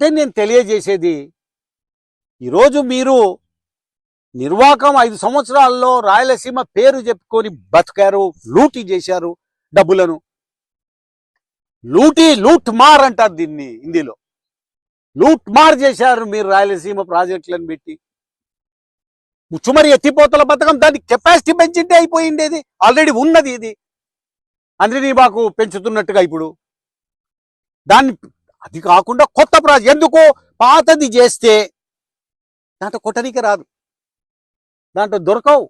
ఒకటే నేను తెలియజేసేది. ఈరోజు మీరు నిర్వాకం ఐదు సంవత్సరాల్లో రాయలసీమ పేరు చెప్పుకొని బతికారు లూటీ చేశారు డబ్బులను. లూటీ లూట్ మార్ అంటారు దీన్ని హిందీలో. లూట్ మార్ చేశారు మీరు రాయలసీమ ప్రాజెక్టులను పెట్టి. ముచ్చుమరి ఎత్తిపోతల పథకం దాని కెపాసిటీ పెంచింటే అయిపోయిండేది ఆల్రెడీ ఉన్నది ఇది. అందరినీ మాకు పెంచుతున్నట్టుగా ఇప్పుడు. దాన్ని అది కాకుండా కొత్త ప్రాజెక్ట్ ఎందుకు? పాతది చేస్తే దాంట్లో కొట్టనికి రాదు. దాంట్లో దొరకవు.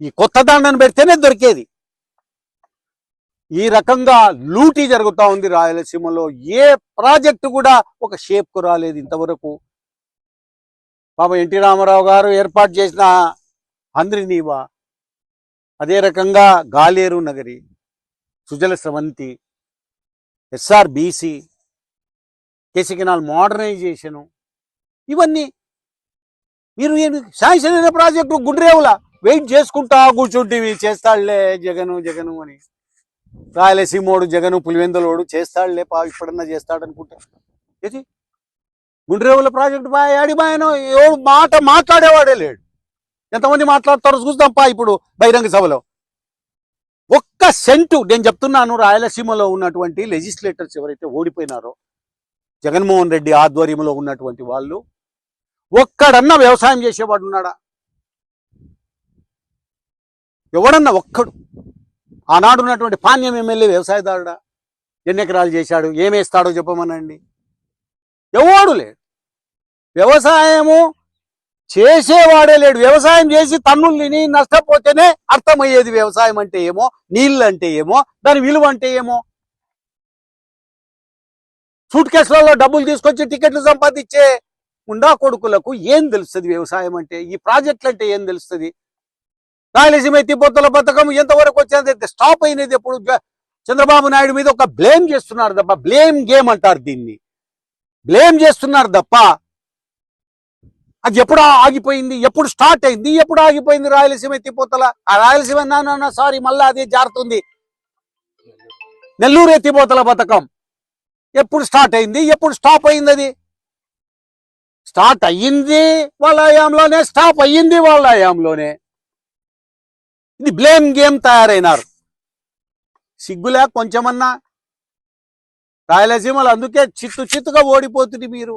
ఈ కొత్త దండను పెడితేనే దొరికేది. ఈ రకంగా లూటీ జరుగుతూ ఉంది రాయలసీమలో. ఏ ప్రాజెక్టు కూడా ఒక షేప్కు రాలేదు ఇంతవరకు. పాప ఎన్టీ రామారావు గారు ఏర్పాటు చేసిన అంద్రినీవా అదే రకంగా గాలేరు నగరి సుజల స్రవంతి ఎస్ఆర్ కేసీ కేసికినాల్ మోడర్నైజేషను ఇవన్నీ మీరు శాంక్షన్ అయిన ప్రాజెక్టు గుండ్రేవుల వెయిట్ చేసుకుంటా కూర్చుంటేవి చేస్తాడులే జగను జగను అని. రాయలసీమోడు జగను పులివెందులోడు చేస్తాడులే పా ఇప్పుడన్నా చేస్తాడు అనుకుంటా ఏది? గుండ్రేవుల ప్రాజెక్టు బాయ్ ఆడి బాయనో ఎవడు మాట మాట్లాడేవాడే లేడు. ఎంతమంది మాట్లాడతారో చూద్దాం పా ఇప్పుడు బహిరంగ సభలో. ఒక్క సెంటు నేను చెప్తున్నాను రాయలసీమలో ఉన్నటువంటి లెజిస్లేటర్స్ ఎవరైతే ఓడిపోయినారో జగన్మోహన్ రెడ్డి ఆధ్వర్యంలో ఉన్నటువంటి వాళ్ళు ఒక్కడన్నా వ్యవసాయం చేసేవాడు ఉన్నాడా? ఎవడన్నా ఒక్కడు? ఆనాడు ఉన్నటువంటి పాణ్యం ఎమ్మెల్యే వ్యవసాయదారుడా? ఎన్ని ఎకరాలు చేశాడు? ఏమేస్తాడో చెప్పమనండి. ఎవడు లేడు. వ్యవసాయము చేసేవాడే లేడు. వ్యవసాయం చేసి తన్నులు తిని నష్టపోతేనే అర్థమయ్యేది వ్యవసాయం అంటే ఏమో నీళ్ళు అంటే ఏమో దాని విలువ అంటే ఏమో. సూట్ కేసులలో డబ్బులు తీసుకొచ్చి టికెట్లు సంపాదించే ఉండా కొడుకులకు ఏం తెలుస్తుంది వ్యవసాయం అంటే? ఈ ప్రాజెక్టులు అంటే ఏం తెలుస్తుంది? రాయలసీమ ఎత్తిపోతల పథకం ఎంతవరకు వచ్చినది స్టాప్ అయినది ఎప్పుడు? చంద్రబాబు నాయుడు మీద ఒక బ్లేమ్ చేస్తున్నారు తప్ప బ్లేమ్ గేమ్ అంటారు దీన్ని. బ్లేమ్ చేస్తున్నారు తప్ప అది ఎప్పుడు ఆగిపోయింది ఎప్పుడు స్టార్ట్ అయింది ఎప్పుడు ఆగిపోయింది రాయలసీమ ఎత్తిపోతల? ఆ రాయలసీమ నాన్న సారీ మళ్ళా అదే జారుతుంది. నెల్లూరు ఎత్తిపోతల పథకం ఎప్పుడు స్టార్ట్ అయింది ఎప్పుడు స్టాప్ అయింది అది? స్టార్ట్ అయ్యింది వాళ్ళ హయాంలోనే స్టాప్ అయ్యింది వాళ్ళ హయాంలోనే. ఇది బ్లేమ్ గేమ్ తయారైనారు. సిగ్గులే కొంచెమన్నా? రాయలసీమలు అందుకే చిత్తు చిత్తుగా ఓడిపోతుంది మీరు.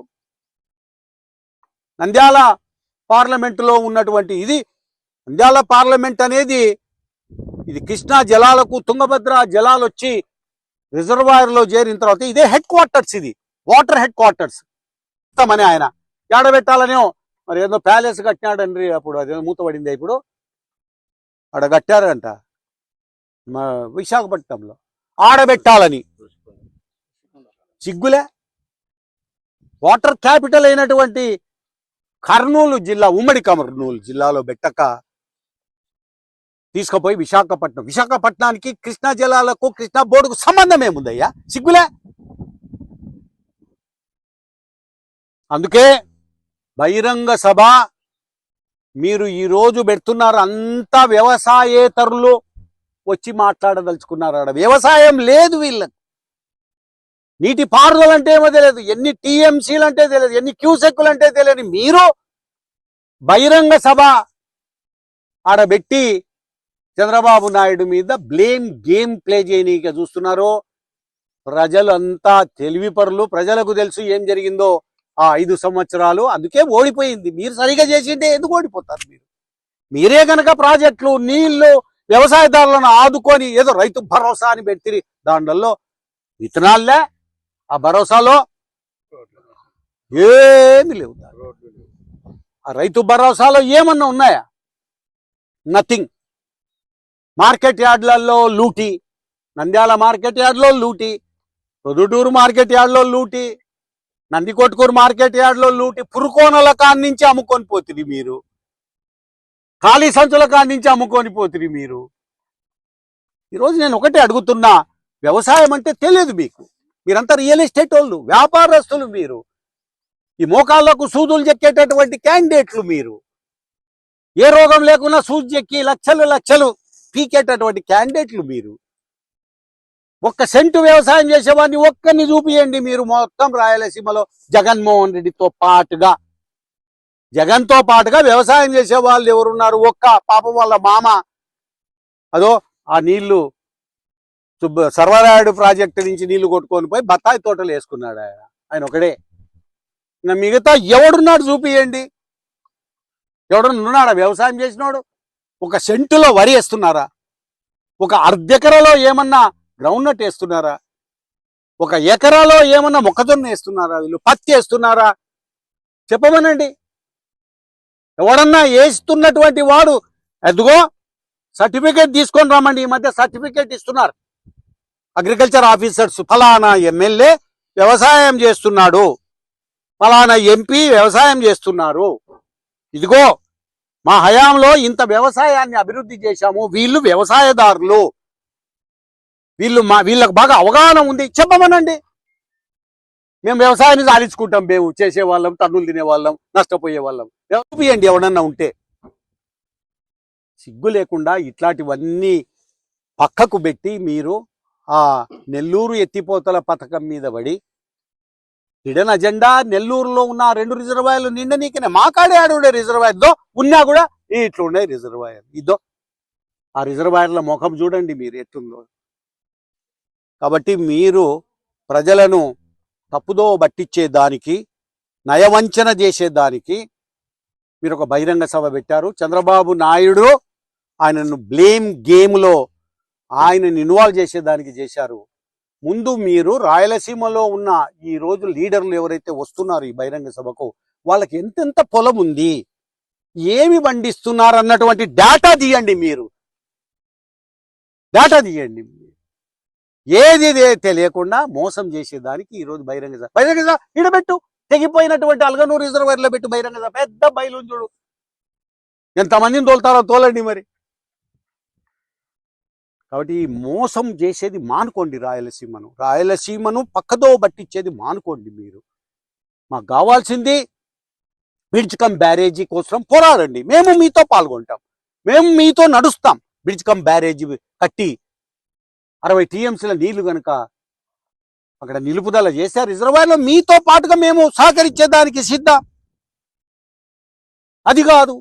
నంద్యాల పార్లమెంటులో ఉన్నటువంటి ఇది. నంద్యాల పార్లమెంట్ అనేది ఇది కృష్ణా జలాలకు తుంగభద్ర జలాలు వచ్చి రిజర్వాయర్లో చేరిన తర్వాత ఇదే హెడ్ క్వార్టర్స్ ఇది. Water headquarters. ఇస్తామని ఆయన. ఏడబెట్టాలనే మరి ఏదో ప్యాలెస్ కట్టినాడండి అప్పుడు. అదే మూతపడింది ఇప్పుడు. ఆడ కట్టారంట. మా విశాఖపట్నంలో. ఆడబెట్టాలని. సిగ్గులే? వాటర్ క్యాపిటల్ అయినటువంటి కర్నూలు జిల్లా ఉమ్మడి కర్నూలు జిల్లాలో పెట్టక తీసుకుపోయి విశాఖపట్నం. విశాఖపట్నానికి కృష్ణా జలాలకు కృష్ణా బోర్డుకు సంబంధం ఏముందయ్యా? సిగ్గులే? అందుకే బహిరంగ సభ మీరు ఈ రోజు పెడుతున్నారు. అంతా వ్యవసాయేతరులు వచ్చి మాట్లాడదలుచుకున్నారు ఆడ. వ్యవసాయం లేదు వీళ్ళకి. నీటి పారుదల అంటే ఏమో తెలియదు. ఎన్ని టీఎంసీలు అంటే తెలియదు. ఎన్ని క్యూసెక్కులు అంటే తెలియదు. మీరు బహిరంగ సభ ఆడబెట్టి చంద్రబాబు నాయుడు మీద బ్లేమ్ గేమ్ ప్లే చేయనీక చూస్తున్నారు. ప్రజలు అంతా తెలివిపరులు ప్రజలకు తెలుసు ఏం జరిగిందో ఆ ఐదు సంవత్సరాలు. అందుకే ఓడిపోయింది. మీరు సరిగా చేసింటే ఎందుకు ఓడిపోతారు మీరు? మీరే గనక ప్రాజెక్టులు నీళ్ళు వ్యవసాయదారులను ఆదుకొని ఏదో రైతు భరోసా అని పెట్టి దాంట్లో విత్తనాలే ఆ భరోసాలో ఏమి లేవు ఆ రైతు భరోసాలో ఏమన్నా ఉన్నాయా? నథింగ్ మార్కెట్ యార్డ్లలో లూటీ నంద్యాల మార్కెట్ యార్డ్లో లూటీ పొదుటూరు మార్కెట్ యార్డ్లో లూటీ నందికొట్కూరు మార్కెట్ యార్డ్లో లూటి పురుకోనల కాడి నుంచి అమ్ముకొని పోతుంది మీరు. ఖాళీ సంచుల కాడి నుంచి అమ్ముకొని పోతుంది మీరు. ఈరోజు నేను ఒకటే అడుగుతున్నా వ్యవసాయం అంటే తెలియదు మీకు. మీరంతా రియల్ ఎస్టేట్ వాళ్ళు వ్యాపారస్తులు మీరు. ఈ మోకాళ్ళకు సూదులు చెక్కేటటువంటి క్యాండిడేట్లు మీరు. ఏ రోగం లేకున్నా సూది చెక్కి లక్షలు లక్షలు పీకేటటువంటి క్యాండిడేట్లు మీరు. ఒక్క సెంటు వ్యవసాయం చేసేవాడిని ఒక్కరిని చూపియండి మీరు. మొత్తం రాయలసీమలో జగన్మోహన్ రెడ్డితో పాటుగా. జగన్తో పాటుగా వ్యవసాయం చేసే వాళ్ళు ఎవరున్నారు? ఒక్క పాపం వాళ్ళ మామ. అదో ఆ నీళ్ళు సర్వరాయుడు ప్రాజెక్టు నుంచి నీళ్ళు కొట్టుకొని పోయి బత్తాయి తోటలు వేసుకున్నాడు ఆయన. ఆయన ఒకడే. మిగతా ఎవడున్నాడు చూపియండి. ఎవడన్నా ఉన్నాడా? వ్యవసాయం చేసినోడు? ఒక సెంటులో వరి వేస్తున్నారా? ఒక అర్ధెకరలో ఏమన్నా గ్రౌండ్ నట్ వేస్తున్నారా? ఒక ఎకరాలో ఏమన్నా మొక్కజొన్న వేస్తున్నారా? వీళ్ళు పత్తి వేస్తున్నారా? చెప్పమనండి. ఎవడన్నా వేస్తున్నటువంటి వాడు అదిగో సర్టిఫికేట్ తీసుకొని రమ్మండి. ఈ మధ్య సర్టిఫికేట్ ఇస్తున్నారు. అగ్రికల్చర్ ఆఫీసర్స్ ఫలానా ఎమ్మెల్యే వ్యవసాయం చేస్తున్నాడు. ఫలానా ఎంపీ వ్యవసాయం చేస్తున్నారు. ఇదిగో మా హయాంలో ఇంత వ్యవసాయాన్ని అభివృద్ధి చేశాము. వీళ్ళు వ్యవసాయదారులు. వీళ్ళు మా వీళ్ళకి బాగా అవగాహన ఉంది. చెప్పమనండి. మేము వ్యవసాయాన్ని సాధించుకుంటాం. మేము చేసేవాళ్ళం తన్నులు తినేవాళ్ళం నష్టపోయే వాళ్ళం చూపియండి ఎవడన్నా ఉంటే. సిగ్గు లేకుండా ఇట్లాంటివన్నీ పక్కకు పెట్టి మీరు ఆ నెల్లూరు ఎత్తిపోతల పథకం మీద పడి హిడెన్ అజెండా నెల్లూరులో ఉన్న రెండు రిజర్వాయర్లు నిండనీకనే మా మాకాడే ఆడుండే రిజర్వాయర్. దో ఉన్నా కూడా ఇట్లుండే రిజర్వాయర్. ఇదో ఆ రిజర్వాయర్ల ముఖం చూడండి మీరు ఎట్లుందో. కాబట్టి మీరు ప్రజలను తప్పుదో పట్టించే దానికి నయవంచన చేసేదానికి మీరు ఒక బహిరంగ సభ పెట్టారు. చంద్రబాబు నాయుడు ఆయనను బ్లేమ్ గేమ్లో ఆయనను ఇన్వాల్వ్ చేసేదానికి చేశారు. ముందు మీరు రాయలసీమలో ఉన్న ఈ రోజు లీడర్లు ఎవరైతే వస్తున్నారు ఈ బహిరంగ సభకు వాళ్ళకి ఎంతెంత పొలం ఉంది? ఏమి పండిస్తున్నారు అన్నటువంటి డేటా తీయండి మీరు. డేటా తీయండి. ఏది తెలియకుండా మోసం చేసేదానికి ఈ రోజు బహిరంగ సభ బహిరంగ సభ ఈడబెట్టు. తెగిపోయినటువంటి అల్గనూరు రిజర్వర్లో పెట్టు బహిరంగ సభ పెద్ద బయలు చూడు ఎంతమందిని తోలుతారో తోలండి మరి. కాబట్టి ఈ మోసం చేసేది మానుకోండి రాయలసీమను. రాయలసీమను పక్కదో పట్టించేది మానుకోండి మీరు. మాకు కావాల్సింది బ్రిడ్జ్ కమ్ బ్యారేజీ కోసం పోరాడండి. మేము మీతో పాల్గొంటాం. మేము మీతో నడుస్తాం. బ్రిడ్జ్ కమ్ బ్యారేజీ కట్టి అరవై టీఎంసీల నీళ్ళు కనుక అక్కడ నిలుపుదల చేశారు రిజర్వాయర్లో మీతో పాటుగా మేము సహకరించేదానికి సిద్ధం. అది కాదు.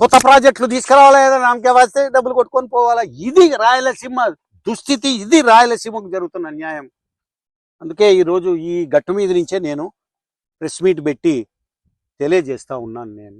కొత్త ప్రాజెక్టులు తీసుకురావాలా ఏదైనా నామకే వస్తే డబ్బులు కొట్టుకొని పోవాలా? ఇది రాయలసీమ దుస్థితి ఇది రాయలసీమకు జరుగుతున్న అన్యాయం అందుకే ఈరోజు ఈ గట్టు మీద నుంచే నేను ప్రెస్ మీట్ పెట్టి తెలియజేస్తా ఉన్నాను నేను.